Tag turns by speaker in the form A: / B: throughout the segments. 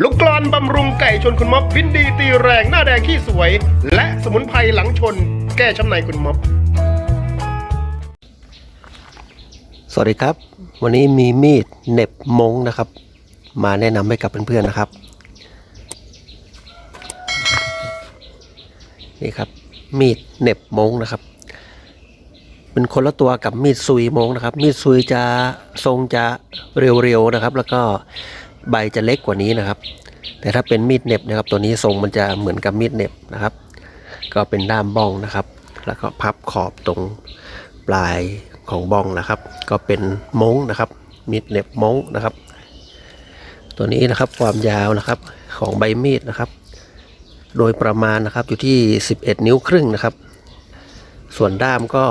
A: ลูกกลอนบำรุงไก่ชนคุณม็อบวินดีตีแรงหน้าแดงขี้สวย และสมุนไพรหลังชน แก้ช้ำในคุณม็อบ
B: สวัสดีครับ วันนี้มีมีดเน็บมงนะครับ มาแนะนำให้กับเพื่อนๆนะครับ นี่ครับ มีดเน็บมงนะครับ เป็นคนละตัวกับมีดซุยมงนะครับ มีดซุยจะทรงจะเรียวๆนะครับ แล้วก็ ใบจะเล็กกว่านี้นะครับ แต่ถ้าเป็นมีดเน็บนะครับ ตัวนี้ทรงมันจะเหมือนกับมีดเน็บนะครับ ก็เป็นด้ามบ้องนะครับ แล้วก็พับขอบตรงปลายของบ้องนะครับ ก็เป็นมงนะครับ มีดเน็บมงนะครับ ตัวนี้นะครับความยาวนะครับของใบมีดนะครับ โดยประมาณนะครับอยู่ที่ 11 นิ้วครึ่งนะครับ ส่วนด้ามก็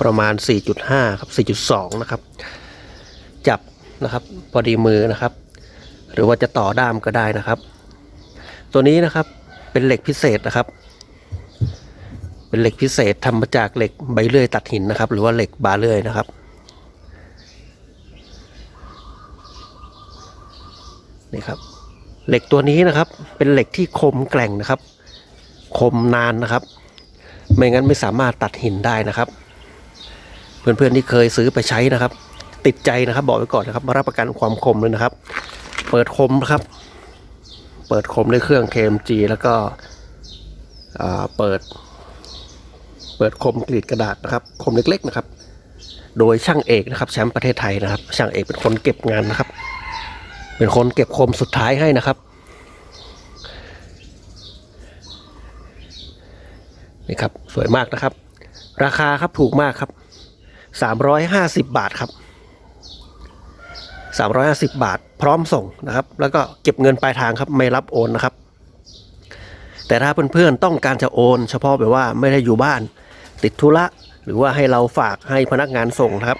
B: ประมาณ 4.5 ครับ 4.2 นะครับ จับ นะครับ พอดีมือนะครับ หรือว่าจะต่อด้ามก็ได้นะครับ ตัวนี้นะครับเป็นเหล็กพิเศษนะครับ เป็นเหล็กพิเศษทำมาจากเหล็กใบเลื่อยตัดหินนะครับ หรือว่าเหล็กบาเลื่อยนะครับ นี่ครับ เหล็กตัวนี้นะครับ เป็นเหล็กที่คมแกร่งนะครับ คมนานนะครับ ไม่งั้นไม่สามารถตัดหินได้นะครับ เพื่อนๆที่เคยซื้อไปใช้นะครับ ติดใจนะครับ บอกไว้ก่อนนะครับมารับประกันความคมเลยนะครับ เปิดคมนะครับ เปิดคมด้วยเครื่อง KMG แล้วก็อ่าเปิด เปิดคมกรีดกระดาษนะครับ คมเล็กๆนะครับ โดยช่างเอกนะครับแชมป์ประเทศไทยนะครับ ช่างเอกเป็นคนเก็บงานนะครับ เป็นคนเก็บคมสุดท้ายให้นะครับนี่ครับสวยมากนะครับ ราคาครับถูกมากครับ 350 บาทครับ 350 บาท พร้อมส่งนะครับ แล้วก็เก็บเงินปลายทางครับไม่รับโอนนะครับ แต่ถ้าเพื่อนๆต้องการจะโอน เฉพาะแบบว่าไม่ได้อยู่บ้าน ติดธุระหรือว่าให้เราฝากให้พนักงานส่งนะครับ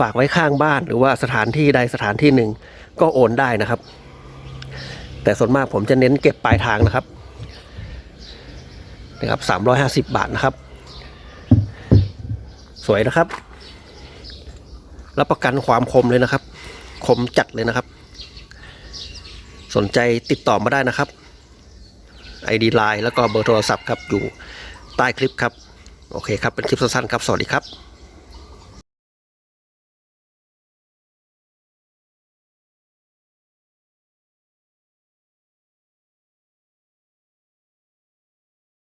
B: ฝากไว้ข้างบ้านหรือว่าสถานที่ใดสถานที่หนึ่ง ก็โอนได้นะครับ แต่ส่วนมากผมจะเน้นเก็บปลายทางนะครับนะครับสามร้อยห้าสิบบาทนะครับ สวยนะครับ รับประกันความคมเลยนะครับ คมจัดเลยนะครับ สนใจติดต่อมาได้นะครับ ID Line แล้วก็เบอร์โทรศัพท์ครับอยู่ใต้คลิปครับ โอเคครับ เป็นคลิปสั้นๆครับ สวัสดีครับ